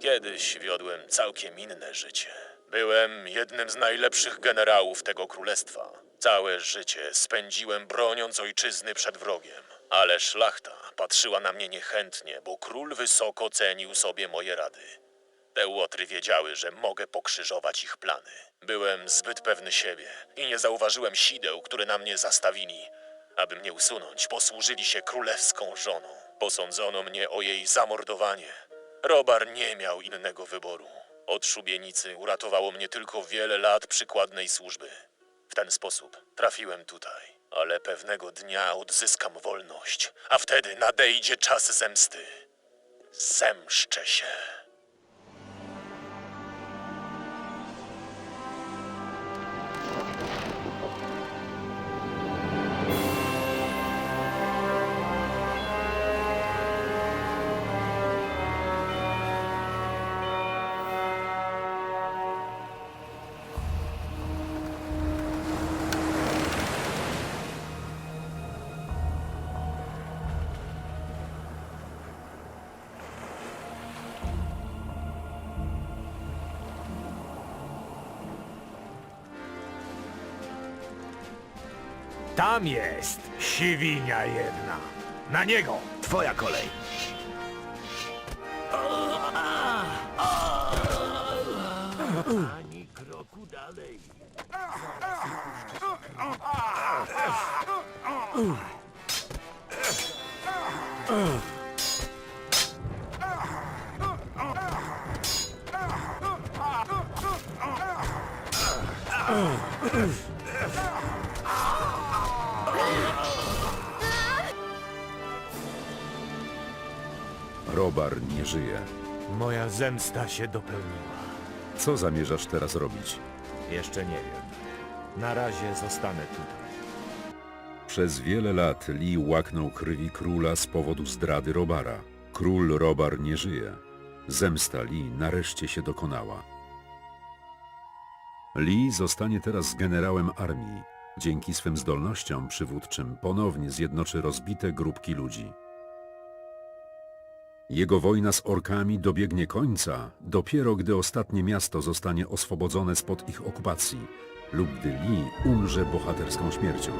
Kiedyś wiodłem całkiem inne życie. Byłem jednym z najlepszych generałów tego królestwa. Całe życie spędziłem broniąc ojczyzny przed wrogiem. Ale szlachta patrzyła na mnie niechętnie, bo król wysoko cenił sobie moje rady. Te łotry wiedziały, że mogę pokrzyżować ich plany. Byłem zbyt pewny siebie i nie zauważyłem sideł, które na mnie zastawili. Aby mnie usunąć, posłużyli się królewską żoną. Posądzono mnie o jej zamordowanie. Robar nie miał innego wyboru. Od szubienicy uratowało mnie tylko wiele lat przykładnej służby. W ten sposób trafiłem tutaj. Ale pewnego dnia odzyskam wolność, a wtedy nadejdzie czas zemsty. Zemszczę się. Tam jest siwinia jedna. Na niego! Twoja kolej. Ani kroku dalej. Robar nie żyje. Moja zemsta się dopełniła. Co zamierzasz teraz robić? Jeszcze nie wiem. Na razie zostanę tutaj. Przez wiele lat Lee łaknął krwi króla z powodu zdrady Robara. Król Robar nie żyje. Zemsta Lee nareszcie się dokonała. Lee zostanie teraz generałem armii. Dzięki swym zdolnościom przywódczym ponownie zjednoczy rozbite grupki ludzi. Jego wojna z orkami dobiegnie końca dopiero gdy ostatnie miasto zostanie oswobodzone spod ich okupacji lub gdy Lee umrze bohaterską śmiercią.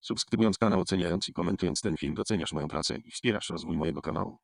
Subskrybując kanał, oceniając i komentując ten film doceniasz moją pracę i wspierasz rozwój mojego kanału.